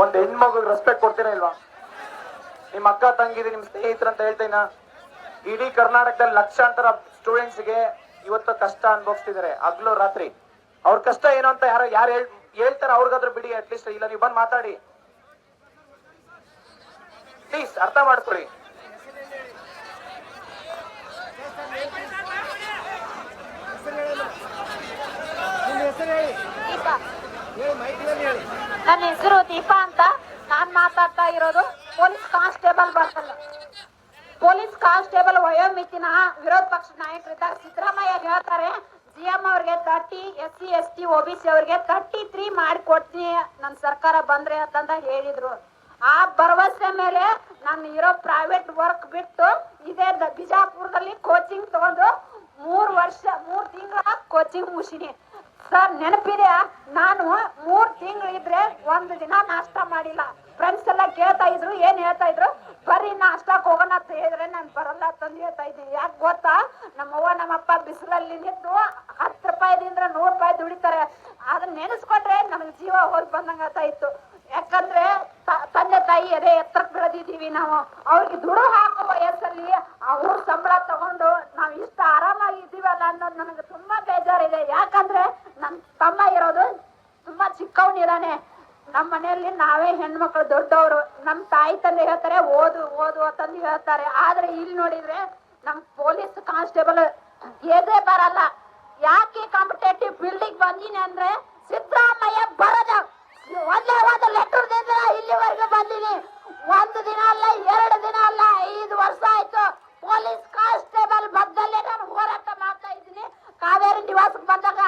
ಒಂದ್ ಹೆಣ್ಮಗು ರೆಸ್ಪೆಕ್ಟ್ ಕೊಡ್ತೀರಾ ಇಲ್ವಾ? ನಿಮ್ ಅಕ್ಕ ತಂಗಿದಿ ನಿಮ್ ಸ್ನೇಹಿತರು ಅಂತ ಹೇಳ್ತೇನ ಇಡೀ ಕರ್ನಾಟಕದಲ್ಲಿ ಲಕ್ಷಾಂತರ ಸ್ಟೂಡೆಂಟ್ಸ್ಗೆ ಇವತ್ತು ಕಷ್ಟ ಅನುಭವಿಸ್ತಿದ್ದಾರೆ. ಹಗ್ಲು ರಾತ್ರಿ. ಅವ್ರ ಕಷ್ಟ ಏನು ಅಂತ ಯಾರು ಯಾರು ಹೇಳ್ ಹೇಳ್ತಾರೆ ಅವ್ರಿಗಾದ್ರೂ ಬಿಡಿ ಅಟ್ಲೀಸ್ಟ್ ಇಲ್ಲ, ನೀವು ಬಂದು ಮಾತಾಡಿ. ಪ್ಲೀಸ್ ಅರ್ಥ ಮಾಡ್ಕೊಳ್ಳಿ. ನನ್ನ ದೀಪಾ ಅಂತ ನಾನ್ ಮಾತಾಡ್ತಾ ಇರೋದು. ಪೊಲೀಸ್ ಕಾನ್ಸ್ಟೇಬಲ್ ಬರ್ತಲ್ಲ. ಪೊಲೀಸ್ ಕಾನ್ಸ್ಟೇಬಲ್ ವಯೋಮಿತಿನ ವಿರೋಧ ಪಕ್ಷ ನಾಯಕರಿದ್ದಾಗ ಸಿದ್ದರಾಮಯ್ಯ ಹೇಳ್ತಾರೆ ಜಿ ಎಂ ಅವ್ರಿಗೆ thirty S C S T O B C ಅವ್ರಿಗೆ ತರ್ಟಿ ತ್ರೀ ಮಾಡಿಕೊಡ್ತೀನಿ. ನನ್ನ ಸರ್ಕಾರ ಬಂದ್ರೆ ಅಂತಂದ ಹೇಳಿದ್ರು. ಆ ಭರವಸೆ ಮೇಲೆ ನಾನು ಇರೋ ಪ್ರೈವೇಟ್ ವರ್ಕ್ ಬಿಟ್ಟು ಇದೇ ಬಿಜಾಪುರದಲ್ಲಿ ಕೋಚಿಂಗ್ ತಗೊಂಡು ಮೂರು ವರ್ಷ, ಮೂರು ತಿಂಗಳ ಕೋಚಿಂಗ್ ಮುಗಿಸಿನಿ. ಸರ್ ನೆನಪಿದೆ ನಾನು ಮೂರ್ ತಿಂಗಳು ಇದ್ರೆ ಒಂದು ದಿನ ನಾಷ್ಟ ಮಾಡಿಲ್ಲ. ಫ್ರೆಂಡ್ಸ್ ಎಲ್ಲ ಕೇಳ್ತಾ ಇದ್ರು, ಏನ್ ಹೇಳ್ತಾ ಇದ್ರು? ಬರ್ರಿ ನಾಷ್ಟಕ್ ಹೋಗೋಣ ಅಂತ ಹೇಳಿದ್ರೆ ನಾನು ಬರಲ್ಲ ಅಂತಂದು ಹೇಳ್ತಾ ಇದ್ದೀನಿ. ಯಾಕೆ ಗೊತ್ತಾ? ನಮ್ಮವ್ವ, ನಮ್ಮಪ್ಪ ಬಿಸಿಲಲ್ಲಿ ನಿಂತು ಹತ್ತು ರೂಪಾಯಿದಿಂದ ನೂರು ರೂಪಾಯಿ ದುಡಿತಾರೆ. ಅದನ್ನ ನೆನೆಸ್ಕೊಂಡ್ರೆ ನನಗೆ ಜೀವ ಹೋಗಿ ಬಂದಂಗ ಇತ್ತು. ಯಾಕಂದ್ರೆ ತಂದೆ ತಾಯಿ ಎದೆ ಎತ್ತರಕ್ಕೆ ಬೆಳೆದಿದ್ದೀವಿ ನಾವು. ಅವ್ರಿಗೆ ದುಡು ಹಾಕೋ ವಯಸ್ಸಲ್ಲಿ ಅವ್ರ ಸಂಬಳ ತಗೊಂಡು ನಾವು ಇಷ್ಟ ಆರಾಮಾಗಿ ಇದ್ದೀವಲ್ಲ ಅನ್ನೋದು ನನಗೆ ತುಂಬಾ ಬೇಜಾರಿದೆ ಯಾಕಂದ್ರೆ ನನ್ ತಮ್ಮ ಇರೋದು ತುಂಬಾ ಚಿಕ್ಕವನಿದಾನೆ ಮನೆಯಲ್ಲಿ ನಾವೇ ಹೆಣ್ಮಕ್ಳು ದೊಡ್ಡವರು. ನಮ್ ತಾಯಿ ತಂದೆ ಹೇಳ್ತಾರೆ, ಓದು ಓದು ಅಂತಂದು ಹೇಳ್ತಾರೆ. ಆದ್ರೆ ಇಲ್ಲಿ ನೋಡಿದ್ರೆ ನಮ್ ಪೊಲೀಸ್ ಕಾನ್ಸ್ಟೇಬಲ್ ಎದೆ ಬರಲ್ಲ. ಯಾಕೆ ಕಾಂಪಿಟೇಟಿವ್ ಬಿಲ್ಡಿಂಗ್ ಬಂದೀನಿ ಅಂದ್ರೆ ಸಿದ್ದರಾಮಯ್ಯ ಬರದ. ಒಂದೇ ಒಂದು ಲೆಟರ್ ಇಲ್ಲಿವರೆಗೂ ಬಂದೀನಿ. ಒಂದು ದಿನ ಅಲ್ಲ ಎರಡು ದಿನ ಅಲ್ಲ ಐದು ವರ್ಷ ಆಯ್ತು ಪೊಲೀಸ್ ಕಾನ್ಸ್ಟೇಬಲ್ ಬದ್ದಲ್ಲೇ ನಾನು ಹೋರಾಟ ಮಾಡ್ತಾ ಇದ್ದೀನಿ ಕಾವೇರಿ ನಿವಾಸಕ್ಕೆ ಬಂದಾಗ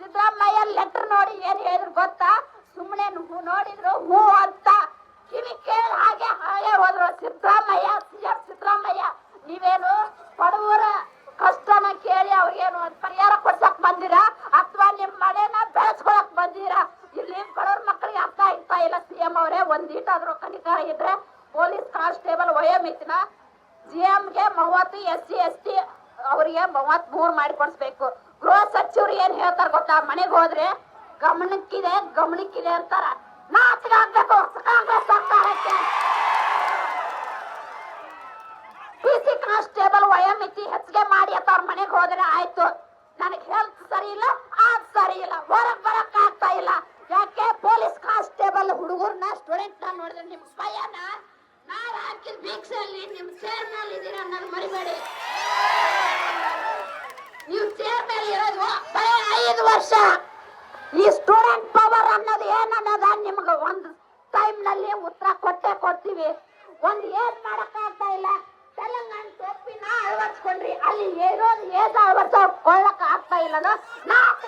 ಸಿದ್ದರಾಮಯ್ಯ ಲೆಟರ್ ನೋಡಿ ಏನ್ ಹೇಳಿದ್ರು ಗೊತ್ತಾ ಸುಮ್ಮನೆ ನೋಡಿದ್ರು ಹೂ ಅಂತ ಕಿವಿ ಕೇಳಿ ಹಾಗೆ ಹಾಗೆ ಹೋದ್ರು ಸಿದ್ದರಾಮಯ್ಯ ಸಿಎಂ ಸಿದ್ದರಾಮಯ್ಯ ನೀವೇನು ಬಡವರ ಕಷ್ಟನ ಕೇಳಿ ಅವ್ರಿಗೇನು ಒಂದ್ ಪರಿಹಾರ ಕೊಡ್ಸಕ್ ಬಂದಿರಾ ಅಥವಾ ನಿಮ್ ಮನೆನ ಬೆಳೆಸ್ಕೊಳಕ್ ಬಂದಿರಾ ಇಲ್ಲಿ ಬಡವ್ರ ಮಕ್ಕಳಿಗೆ ಅರ್ಥ ಆಗ್ತಾ ಇಲ್ಲ ಸಿಎಂ ಅವರೇ ಒಂದ್ ಈಟಾದ್ರೂ ಕನಿಕಾರ ಇದ್ರೆ ಪೊಲೀಸ್ ಕಾನ್ಸ್ಟೇಬಲ್ ವಯೋಮಿತಿನ ಜಿ ಎಂಗೆ ಮೂವತ್ತು ಎಸ್ ಸಿ ಎಸ್ ಟಿ ಅವರಿಗೆ ಮೂವತ್ ಮೂರು ಮಾಡಿ ಕೊಡಿಸ್ಬೇಕು. ಗೃಹ ಸಚಿವರು ಏನ್ ಹೇಳ್ತಾರೆ ಗೊತ್ತಾ? ಮನೆಗೆ ಹೋದ್ರೆ ಗಮನಕ್ಕಿದೆ ಗಮನಕ್ಕಿದೆ ಅಂತಾರ. ನಾಚಿಕೆ ಆಗ್ಬೇಕು. ಕಾಂಗ್ರೆಸ್ ಸರ್ಕಾರಕ್ಕೆ. ಪಿಸಿ ಕಾನ್ಸ್ಟೇಬಲ್ ವಯೋಮಿತಿ ಹೆಚ್ಚಿಗೆ ಮಾಡಿ ಅಂತ ಅವ್ರ ಮನೆಗೆ ಹೋದ್ರೆ ಆಯ್ತು. ನನಗೆ ಹೆಲ್ತ್ ಸರಿ ಇಲ್ಲ ಆದ್ ಸರಿ ಇಲ್ಲ, ಹೊರಗ್ ಬರಕ್ ಆಗ್ತಾ ಇಲ್ಲ. ಯಾಕೆ? ಪೊಲೀಸ್ ಕಾನ್ಸ್ಟೇಬಲ್ ಹುಡುಗರ್ನ ಸ್ಟೂಡೆಂಟ್ ನೋಡಿದ್ರೆ ನಿಮ್ ಭಯನ ಹಾಕಿದ ಭಿಕ್ಷೆಯಲ್ಲಿ ನಿಮ್ ಚೇರ್ ಮೇಲೆ ಇದೀರ ಅನ್ನೋದು ಮರಿಬೇಡಿ. ನೀವು ಚೇರ್ ಮೇಲೆ ಇರೋದು ಬರೀ ಐದು ವರ್ಷ. ಈ ಸ್ಟೂಡೆಂಟ್ ಪವರ್ ಅನ್ನೋದು ಏನನ್ನೋದ ನಿಮ್ಗೆ ಒಂದು ಟೈಮ್ನಲ್ಲಿ ಉತ್ತರ ಕೊಟ್ಟೆ ಕೊಡ್ತೀವಿ. ಒಂದು ಏನ್ ಮಾಡಕ್ ಆಗ್ತಾ ಇಲ್ಲ? ತೆಲಂಗಾಣ ಟೋಪಿನ ಅಳವಡಿಸ್ಕೊಂಡ್ರಿ. ಅಲ್ಲಿ ಏನೋ ಏಜ್ ಅಳವಡಿಸ್ಕೊಳ್ಳಕ್ ಆಗ್ತಾ ಇಲ್ಲ ನಾಲ್ಕು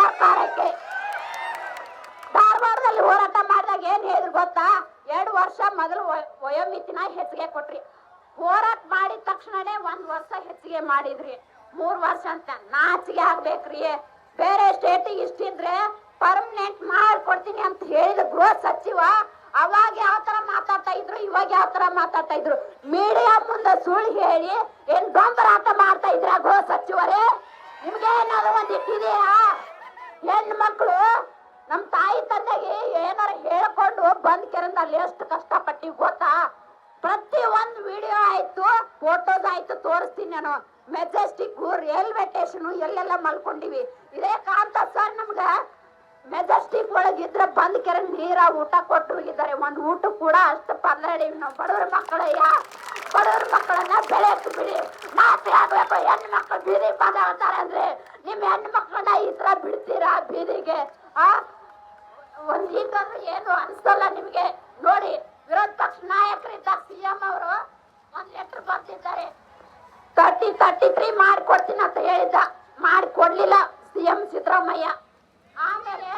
ಸರ್ಕಾರಕ್ಕೆ. ಧಾರವಾಡದಲ್ಲಿ ಹೋರಾಟ ಮಾಡಿದಾಗ ಏನ್ ಹೇಳಿದ್ರು ಗೊತ್ತಾ? ಎರಡು ವರ್ಷ ಮೊದಲು ವಯ- ವಯೋಮಿತಿನ ಹೆಚ್ಚಿಗೆ ಕೊಟ್ರಿ. ಹೋರಾಟ ಮಾಡಿದ ತಕ್ಷಣನೇ ಒಂದ್ ವರ್ಷ ಹೆಚ್ಚಿಗೆ ಮಾಡಿದ್ರಿ. ಮೂರ್ ವರ್ಷ ಅಂತ ನಾಚಿಗೆ ಆಗ್ಬೇಕ್ರಿ. ಬೇರೆ ಸ್ಟೇಟಿಗೆ ಇಷ್ಟಿದ್ರೆ ಪರ್ಮನೆಂಟ್ ಮಾಡ್ಕೊಡ್ತೀನಿ ಅಂತ ಹೇಳಿದ ಗೃಹ ಸಚಿವ ಅವಾಗ ಯಾವ ತರ ಮಾತಾಡ್ತಾ ಇದ್ರು, ಇವಾಗ ಯಾವ ತರ ಮಾತಾಡ್ತಾ ಇದ್ರು. ಮೀಡಿಯಾ ಮುಂದೆ ಸುಳ್ಳು ಹೇಳಿ ಏನ್ ದೊಂಬರಾಟ ಮಾಡ್ತಾ ಇದ್ರ ಗೃಹ ಸಚಿವರೇ? ನಿಮ್ಗೆ ಏನಾದ್ರು ಒಂದ್ ಇಟ್ಟಿದೆಯಾ ಹೆಣ್ಣು ಮಕ್ಕಳು ನಮ್ ತಾಯಿ ತಂದೆಗೆ ಏನಾರ ಹೇಳ್ಕೊಂಡು ಬಂದ್ ಕೆರಂದಲ್ಲಿ ಎಷ್ಟು ಪಟ್ಟಿ ಗೊತ್ತಾ? ಪ್ರತಿ ಒಂದ್ ವಿಡಿಯೋ ಆಯ್ತು ಫೋಟೋಸ್ ಆಯ್ತು, ತೋರಿಸ್ತೀನಿ ನಾನು. ಮೆಜೆಸ್ಟಿಕ್ ರೈಲ್ವೆ ಸ್ಟೇಷನ್ ಎಲ್ಲೆಲ್ಲ ಮಲ್ಕೊಂಡಿವಿ. ಇದೇ ಕಾಂತ ಸರ್ ನಮ್ಗ ಮೆಜೆಸ್ಟಿಕ್ ಒಳಗಿದ್ರೆ ಬಂದ್ ಕೆರೆ ನೀರ, ಊಟ ಕೊಟ್ಟು ಹೋಗಿದ್ದಾರೆ. ಒಂದ್ ಊಟ ಕೂಡ ಅಷ್ಟು ಪರ್ಲಾಡಿವಿ ನಾವು ಬಡವ್ರ ಮಕ್ಕಳಯ್ಯ, ಬಡವ್ರ ಮಕ್ಕಳನ್ನ ಬೆಳೆ ಬಿಡಿ. ಮಾತ್ರ ಆಗ್ಬೇಕು, ಹೆಣ್ಣು ಮಕ್ಕಳು ಬೀದಿ ಬಂದಾಡ್ತಾರೆ ಅಂದ್ರೆ ನಿಮ್ ಹೆಣ್ಣು ಮಕ್ಕಳನ್ನ ಈ ತರ ಬಿಡ್ತೀರಾ ಬೀದಿಗೆ? ಆ, ಒಂದ್ ಏನು ಅನ್ಸಲ್ಲ ನಿಮ್ಗೆ. ನೋಡಿ, ವಿರೋಧ ಪಕ್ಷ ನಾಯಕರಿದ್ದಾಗ ಸಿಎಂ ಅವರು ಒಂದು ಲೆಟರ್ ಬರ್ತಿದ್ದಾರೆ ತರ್ಟಿ ತರ್ಟಿ ತ್ರೀ ಮಾಡ್ಕೊಡ್ತೀನಿ ಅಂತ ಹೇಳಿದ್ದ. ಮಾಡ್ಕೊಡ್ಲಿಲ್ಲ ಸಿಎಂ ಸಿದ್ದರಾಮಯ್ಯ. ಆಮೇಲೆ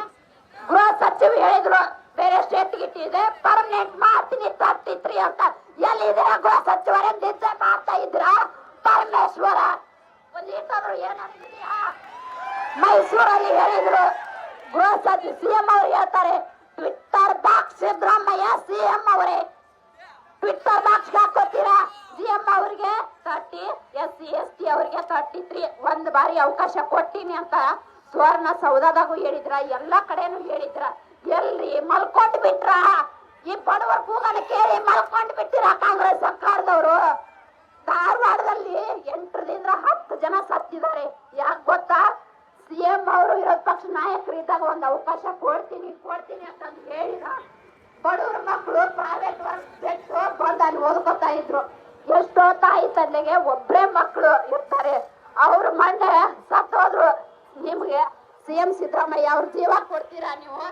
ಗೃಹ ಸಚಿವ ಹೇಳಿದ್ರು, ಬೇರೆ ಸ್ಟೇಟ್ ಇದೆ ಪರ್ಮನೆಂಟ್ ಮಾಡ್ತೀನಿ ತರ್ಟಿ ತ್ರೀ ಅಂತ. ಎಲ್ಲಿದ್ದೀರಾ ಗೃಹ ಸಚಿವರೇ, ನಿದ್ದೆ ಮಾಡ್ತಾ ಇದ್ರ ಪರಮೇಶ್ವರ, ಒಂದ್ ಈಗಾದ್ರೂ ಏನಂತಿದ್ಯಾ ಮೈಸೂರಲ್ಲಿ ಹೇಳಿದ್ರು. ಗೃಹ ಸಚಿವ ಸಿಎಂ ಅವರು ಹೇಳ್ತಾರೆ ಟ್ವಿಟ್ಟರ್ ಸಿದ್ದರಾಮಯ್ಯ ಸಿಎಂ ಅವರೇ. ಟ್ವಿಟ್ಟರ್ ಬಾಕ್ಸ್ ಹಾಕೋತೀರಾ ಸಿಎಂ ಅವರಿಗೆ thirty S C S T ಅವರಿಗೆ ತರ್ಟಿ ತ್ರೀ ಒಂದ್ ಬಾರಿ ಅವಕಾಶ ಕೊಟ್ಟೀನಿ ಅಂತ ಸುವರ್ಣ ಸೌಧದಾಗೂ ಹೇಳಿದ್ರ, ಎಲ್ಲಾ ಕಡೆನೂ ಹೇಳಿದ್ರ. ಎಲ್ರಿ ಮಲ್ಕೊಂಡ್ ಬಿಟ್ರ? ಈ ಬಡವರ ಕೂಗನ ಕೇಳಿ ಮಲ್ಕೊಂಡ್ ಬಿಟ್ಟಿರ ಕಾಂಗ್ರೆಸ್ ಸರ್ಕಾರದವರು? ಧಾರವಾಡದಲ್ಲಿ ಎಂಟರಿಂದ ಹತ್ತು ಜನ ಸತ್ತಿದ್ದಾರೆ. ಯಾಕೆ ಗೊತ್ತಾ? ಸಿಎಂ ಅವರು ವಿರೋಧ ಪಕ್ಷ ನಾಯಕರಿದ್ದಾಗ ಒಂದು ಅವಕಾಶ ಕೊಡ್ತೀನಿ ಕೊಡ್ತೀನಿ ಅಂತ ಹೇಳಿದ ಬಡವ್ರ ಮಕ್ಕಳು ಪ್ರೈವೇಟ್ ವರ್ಕ್ ಬಿಟ್ಟು ಬಂದು ಅಲ್ಲಿ ಓದ್ಕೋತಾ ಇದ್ರು. ಎಷ್ಟೋ ತಾಯಿ ತಂದೆಗೆ ಒಬ್ರೇ ಮಕ್ಕಳು ಇರ್ತಾರೆ. ಅವ್ರ ಮೊನ್ನೆ ಸತ್ತೋದ್ರು. ನಿಮ್ಗೆ ಸಿ ಎಂ ಸಿದ್ದರಾಮಯ್ಯ ಅವ್ರ ಜೀವ ಕೊಡ್ತೀರಾ ನೀವು?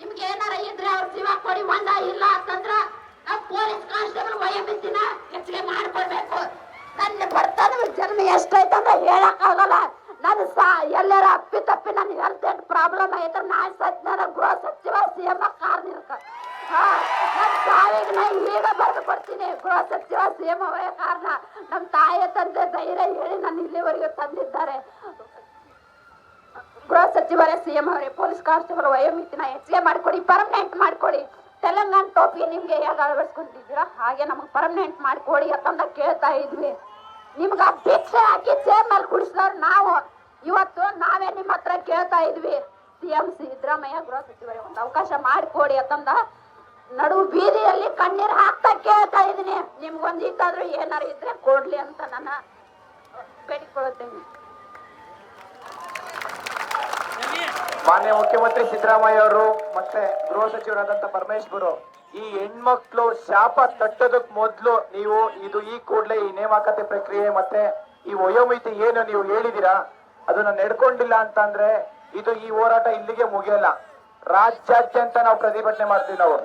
ನಿಮ್ಗೆ ಏನಾರ ಇದ್ರೆ ಅವ್ರ ಜೀವ ಕೊಡಿ, ಒಂದ ಇಲ್ಲ ಅಂತಂದ್ರ ನಾವು ಪೊಲೀಸ್ ಕಾನ್ಸ್ಟೇಬಲ್ ವಯೋಮಿತಿನ ಹೆಚ್ಚಿಗೆ ಮಾಡ್ಕೊಳ್ಬೇಕು. ನನ್ನ ಬರ್ತದ, ಜನ್ಮ ಎಷ್ಟೈತಂತ ಹೇಳಕ್ ಆಗಲ್ಲ ನಾನು ಸಾ, ಎಲ್ಲರ ಅಪ್ಪಿ ತಪ್ಪಿ ನನ್ ಹೆಲ್ತ್ ಏನ್ ಪ್ರಾಬ್ಲಮ್ ಐತ್ರ ನಾ ಸಜ್ಜನ ಗೃಹ ಸಚಿವ ಸಿಎಂ ಹಾ ನನ್ ಸಾವಿಗೆ ನಾ ಈಗ ಬರೆದು ಸಚಿವ ಅವರೇ ಕಾರಣ ನಮ್ಮ ತಾಯಿ ತಂದೆ ಧೈರ್ಯ ಹೇಳಿ ನಾನು ಇಲ್ಲಿವರೆಗೂ ತಂದಿದ್ದಾರೆ. ಗೃಹ ಸಚಿವರೇ ಸಿಎಂ ಅವರೇ, ಪೊಲೀಸ್ ಕಾನ್ಸ್ಟೇಬಲ್, ವಯೋಮಿತಿನ ಹೆಚ್ಚಿಗೆ ಮಾಡ್ಕೊಡಿ, ಪರ್ಮನೆಂಟ್ ಮಾಡ್ಕೊಡಿ. ತೆಲಂಗಾಣ ಟೋಪಿ ನಿಮ್ಗೆ ಹೇಗೆ ಅಳವಡಿಸ್ಕೊಂಡಿದ್ದೀರಾ? ಹಾಗೆ ನಮಗೆ ಪರ್ಮನೆಂಟ್ ಮಾಡ್ಕೊಡಿ ಅಂತಂದ ಕೇಳ್ತಾ ಇದ್ವಿ. ನಿಮ್ಗೆ ಆ ಭಿಕ್ಷೆ ಹಾಕಿ ಚೇರ್ ಅಲ್ಲಿ ಕುಡಿಸಿದವ್ರು ನಾವು. ಇವತ್ತು ನಾವೇ ನಿಮ್ಮ ಹತ್ರ ಕೇಳ್ತಾ ಇದ್ವಿ. ಸಿಎಂ ಸಿದ್ದರಾಮಯ್ಯ, ಗೃಹ ಸಚಿವರೇ, ಒಂದು ಅವಕಾಶ ಮಾಡಿಕೊಡಿ ಅಂತಂದ ನಡು ಬೀದಿಯಲ್ಲಿ ಕಣ್ಣೀರು ಹಾಕ್ತಾ ಕೇಳ್ತಾ ಇದೀನಿ ನಿಮ್ಗೊಂದು ಇತ್ತಾದ್ರು ಏನಾರು ಇದ್ರೆ ಕೊಡ್ಲಿ ಅಂತ ನನ್ನ ಬೇಡಿಕೊಳ್ಳುತ್ತೇನೆ. ಮಾನ್ಯ ಮುಖ್ಯಮಂತ್ರಿ ಸಿದ್ದರಾಮಯ್ಯ ಅವರು, ಮತ್ತೆ ಗೃಹ ಸಚಿವರಾದಂತ ಪರಮೇಶ್ವರು, ಈ ಹೆಣ್ಮಕ್ಳು ಶಾಪ ತಟ್ಟೋದಕ್ ಮೊದ್ಲು ನೀವು ಇದು ಈ ಕೂಡಲೇ ಈ ನೇಮಕಾತಿ ಪ್ರಕ್ರಿಯೆ ಮತ್ತೆ ಈ ವಯೋಮಿತಿ ಏನು ನೀವು ಹೇಳಿದಿರಾ? ಅದನ್ನ ನಡ್ಕೊಂಡಿಲ್ಲ ಅಂತ ಇದು ಈ ಹೋರಾಟ ಇಲ್ಲಿಗೆ ಮುಗಿಯಲ್ಲ. ರಾಜ್ಯಾದ್ಯಂತ ನಾವು ಪ್ರತಿಭಟನೆ ಮಾಡ್ತೀವಿ ನಾವು.